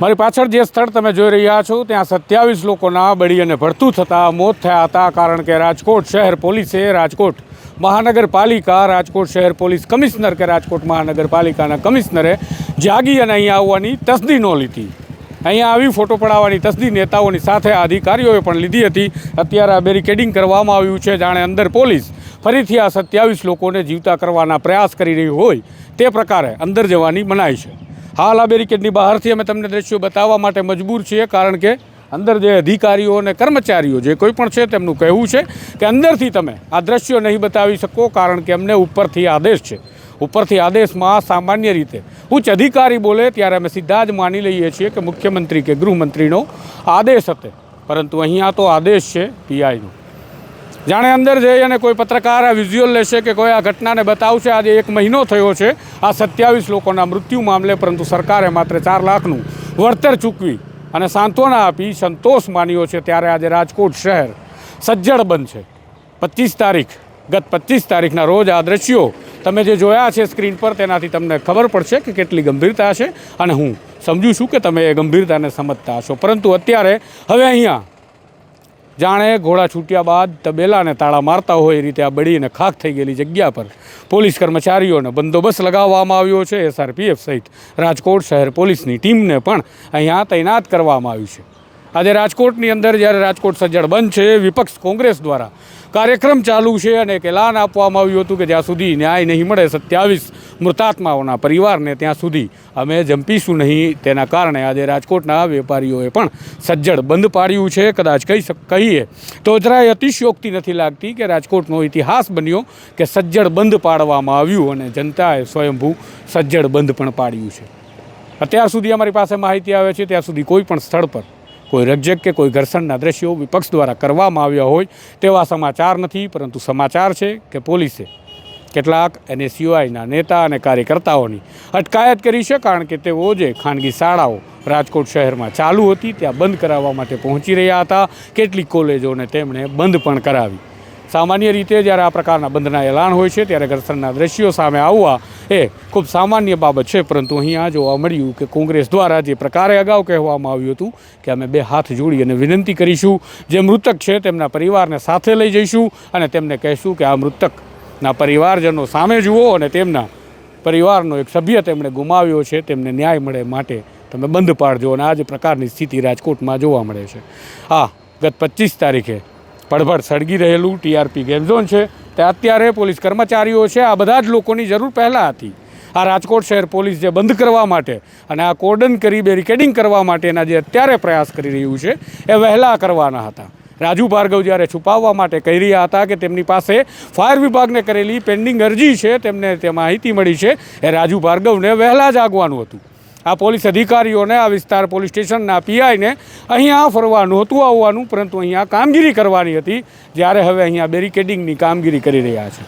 મારી પાછળ જે સ્થળ તમે જોઈ રહ્યા છો, ત્યાં સત્યાવીસ લોકોના બળી અને ભરતું થતાં મોત થયા હતા, કારણ કે રાજકોટ શહેર પોલીસે રાજકોટ મહાનગરપાલિકા, રાજકોટ શહેર પોલીસ કમિશનર કે રાજકોટ મહાનગરપાલિકાના કમિશનરે જાગી અને અહીંયા આવવાની તસદી ન લીધી. અહીંયા આવી ફોટો પડાવવાની તસદી નેતાઓની સાથે આ અધિકારીઓએ પણ લીધી હતી. અત્યારે આ બેરિકેડિંગ કરવામાં આવ્યું છે, જાણે અંદર પોલીસ ફરીથી આ સત્યાવીસ લોકોને જીવતા કરવાના પ્રયાસ કરી રહી હોય, તે પ્રકારે અંદર જવાની મનાઈ છે. હાલ આ બેરિકેડની બહારથી અમે તમને દ્રશ્યો બતાવવા માટે મજબૂર છીએ, કારણ કે અંદર જે અધિકારીઓ અને કર્મચારીઓ જે કોઈ પણ છે તેમનું કહેવું છે કે અંદરથી તમે આ દ્રશ્યો નહીં બતાવી શકો, કારણ કે અમને ઉપરથી આદેશ છે. ઉપરથી આદેશમાં સામાન્ય રીતે ઉચ્ચ અધિકારી બોલે ત્યારે અમે સીધા જ માની લઈએ છીએ કે મુખ્યમંત્રી કે ગૃહમંત્રીનો આદેશ હતે. પરંતુ અહીંયા તો આદેશ છે પીઆઈનો જાણે અંદર જઈ અને કોઈ પત્રકાર આ વિઝ્યુઅલ લેશે કે કોઈ આ ઘટનાને બતાવશે. આજે એક મહિનો થયો છે. આ સત્યાવીસ લોકોના મૃત્યુ મામલે, પરંતુ સરકારે માત્ર ચાર લાખનું વળતર ચૂકવી અને સાંત્વના આપી સંતોષ માન્યો છે ત્યારે આજે રાજકોટ શહેર સજ્જડ બંધ છે. પચીસ તારીખ, ગત પચીસ તારીખના રોજ આ દ્રશ્યો તમે જે જોયા છે સ્ક્રીન પર, તેનાથી તમને ખબર પડશે કે કેટલી ગંભીરતા છે અને હું સમજુ છું કે તમે એ ગંભીરતાને સમજતા હશો. પરંતુ અત્યારે હવે અહીંયા જાણે ઘોડા છૂટ્યા બાદ તબેલાને તાળા મારતા હોય એ રીતે આ બળીને ખાખ થઈ ગયેલી જગ્યા પર પોલીસ કર્મચારીઓને બંદોબસ્ત લગાવવામાં આવ્યો છે. એસઆરપીએફ સહિત રાજકોટ શહેર પોલીસની ટીમને પણ અહીંયા તૈનાત કરવામાં આવી છે. આજે રાજકોટની અંદર જ્યારે રાજકોટ સજ્જડ બંધ છે, વિપક્ષ કોંગ્રેસ દ્વારા કાર્યક્રમ ચાલુ છે અને એક એલાન આપવામાં આવ્યું હતું કે જ્યાં સુધી ન્યાય નહીં મળે, સત્યાવીસ મૃતાત્માઓના પરિવારને ત્યાં સુધી અમે જંપીશું નહીં. તેના કારણે આજે રાજકોટના વેપારીઓએ પણ સજ્જડ બંધ પાડ્યું છે. કદાચ કહી કહીએ તો જરાય અતિશયોક્તિ નથી લાગતી કે રાજકોટનો ઇતિહાસ બન્યો કે સજ્જડ બંધ પાડવામાં આવ્યું અને જનતાએ સ્વયંભૂ સજ્જડ બંધ પણ પાડ્યું છે. અત્યાર સુધી અમારી પાસે માહિતી આવે છે, ત્યાં સુધી કોઈ પણ સ્થળ પર કોઈ રજક કે કોઈ ઘર્ષણના દ્રશ્યો વિપક્ષ દ્વારા કરવામાં આવ્યા હોય તેવા સમાચાર નથી, પરંતુ સમાચાર છે કે પોલીસે કેટલાક એનએસયુઆઈના નેતા અને કાર્યકર્તાઓની અટકાયત કરી છે, કારણ કે તેઓ જે ખાનગી શાળાઓ રાજકોટ શહેરમાં ચાલુ હતી, ત્યાં બંધ કરાવવા માટે પહોંચી રહ્યા હતા. કેટલીક કોલેજોને તેમણે બંધ પણ કરાવી. સામાન્ય રીતે જ્યારે આ પ્રકારના બંધના એલાન હોય છે, ત્યારે ઘર્ષણના દ્રશ્યો સામે આવવા એ ખૂબ સામાન્ય બાબત છે. પરંતુ અહીંયા જોવા મળ્યું કે કોંગ્રેસ દ્વારા જે પ્રકારે અગાઉ કહેવામાં આવ્યું હતું કે અમે બે હાથ જોડી અને વિનંતી કરીશું, જે મૃતક છે તેમના પરિવારને સાથે લઈ જઈશું અને તેમને કહેશું કે આ મૃતકના પરિવારજનો સામે જુઓ અને તેમના પરિવારનો એક સભ્ય તેમણે ગુમાવ્યો છે, તેમને ન્યાય મળે માટે તમે બંધ પાડજો અને આ જ પ્રકારની સ્થિતિ રાજકોટમાં જોવા મળે છે. હા, ગત પચીસ તારીખે પડભડ સળગી રહેલું ટીઆરપી ગેમઝોન છે. તે અત્યારે પોલીસ કર્મચારીઓ છે. આ બધા જ લોકોની જરૂર પહેલાં હતી. આ રાજકોટ શહેર પોલીસ જે બંધ કરવા માટે અને આ કોર્ડન કરી બેરિકેડિંગ કરવા માટેના જે અત્યારે પ્રયાસ કરી રહ્યું છે, એ વહેલા કરવાના હતા. રાજુ ભાર્ગવ જ્યારે છુપાવવા માટે કહી રહ્યા હતા કે તેમની પાસે ફાયર વિભાગને કરેલી પેન્ડિંગ અરજી છે, તેમને તે માહિતી મળી છે, એ રાજુ ભાર્ગવને વહેલા જ આગવાનું હતું. આ પોલીસ અધિકારીઓને, આ વિસ્તાર પોલીસ સ્ટેશનના પીઆઈને અહીંયા ફરવાનું હતું આવવાનું પરંતુ અહીંયા કામગીરી કરવાની હતી, જ્યારે હવે અહીંયા બેરિકેડિંગની કામગીરી કરી રહ્યા છે.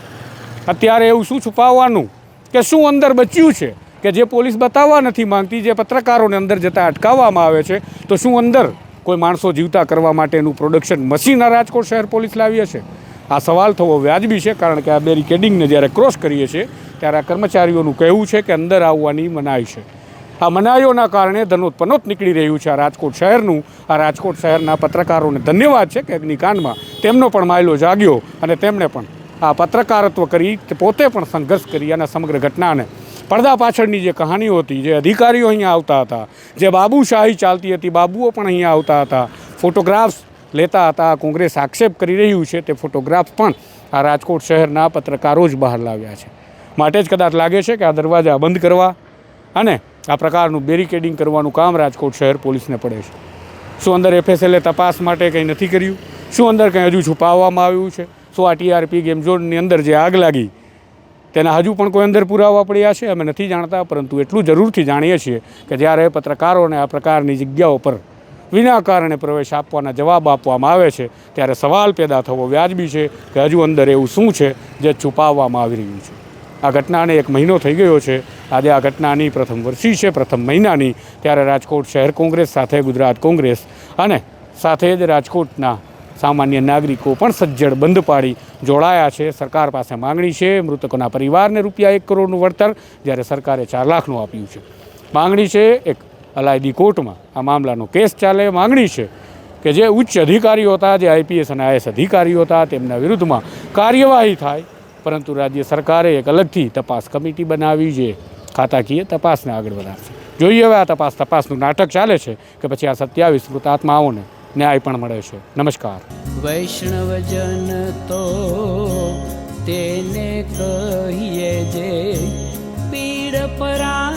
અત્યારે એવું શું છુપાવવાનું? કે શું અંદર બચ્યું છે? કે જે પોલીસ બતાવવા નથી માંગતી, જે પત્રકારોને અંદર જતાં અટકાવવામાં આવે છે, તો શું અંદર કોઈ માણસો જીવતા કરવા માટેનું પ્રોડક્શન મશીન આ રાજકોટ શહેર પોલીસ લાવી હશે આ સવાલ થવો વ્યાજબી છે, કારણ કે આ બેરિકેડિંગને જ્યારે ક્રોસ કરીએ છીએ, ત્યારે આ કર્મચારીઓનું કહેવું છે કે અંદર આવવાની મનાઈ છે. આ મનાઈઓના કારણે ધનોત્પનોત નીકળી રહ્યું છે આ રાજકોટ શહેરનું. આ રાજકોટ શહેરના પત્રકારોને ધન્યવાદ છે કે અગ્નિકાંડમાં તેમનો પણ માયલો જાગ્યો અને તેમણે પણ આ પત્રકારત્વ કરી પોતે પણ સંઘર્ષ કરી અને સમગ્ર ઘટનાને પડદા પાછળની જે કહાનીઓ હતી, જે અધિકારીઓ અહીંયા આવતા હતા, જે બાબુશાહી ચાલતી હતી, બાબુઓ પણ અહીંયા આવતા હતા, ફોટોગ્રાફ્સ લેતા હતા કોંગ્રેસ આક્ષેપ કરી રહ્યું છે તે ફોટોગ્રાફ પણ આ રાજકોટ શહેરના પત્રકારો જ બહાર લાવ્યા છે. માટે જ કદાચ લાગે છે કે આ દરવાજા બંધ કરવા અને આ પ્રકારનું બેરિકેડિંગ કરવાનું કામ રાજકોટ શહેર પોલીસને પડે છે. શું અંદર એફએસએલે તપાસ માટે કંઈ નથી કર્યું? શું અંદર કંઈ હજુ છુપાવવામાં આવ્યું છે? શું આ ટીઆરપી ગેમ ઝોનની અંદર જે આગ લાગી, તેના હજુ પણ કોઈ અંદર પુરાવા પડ્યા છે? અમે નથી જાણતા, પરંતુ એટલું જરૂરથી જાણીએ છીએ કે જ્યારે પત્રકારોને આ પ્રકારની જગ્યાઓ પર વિના કારણે પ્રવેશ આપવાના જવાબ આપવામાં આવે છે, ત્યારે સવાલ પેદા થવો વ્યાજબી છે કે હજુ અંદર એવું શું છે જે છુપાવવામાં આવી રહ્યું છે? આ ઘટનાને એક મહિનો થઈ ગયો છે. આજે આ ઘટનાની પ્રથમ વર્ષી છે, પ્રથમ મહિનાની. ત્યારે રાજકોટ શહેર કોંગ્રેસ સાથે ગુજરાત કોંગ્રેસ અને સાથે જ રાજકોટના સામાન્ય નાગરિકો પણ સજ્જડ બંધ પાડી જોડાયા છે. સરકાર પાસે માંગણી છે, મૃતકોના પરિવારને રૂપિયા એક કરોડનું વળતર, જ્યારે સરકારે ચાર લાખનું આપ્યું છે. માંગણી છે, એક અલાયદી કોર્ટમાં આ મામલાનો કેસ ચાલે. માંગણી છે કે જે ઉચ્ચ અધિકારીઓ હતા, જે આઈપીએસ અને આઈએસ અધિકારીઓ હતા, તેમના વિરુદ્ધમાં કાર્યવાહી થાય. પરંતુ રાજ્ય સરકારે એક અલગથી તપાસ કમિટી બનાવી જે ખાતાકીય તપાસને આગળ વધારશે. જોઈએ હવે આ તપાસ તપાસનું નાટક ચાલે છે કે પછી આ સત્યાવીસ મૃતાત્માઓને ન્યાય પણ મળે છે. નમસ્કાર. વૈષ્ણવજન તો તેને કહીએ જે પીડ પરાઈ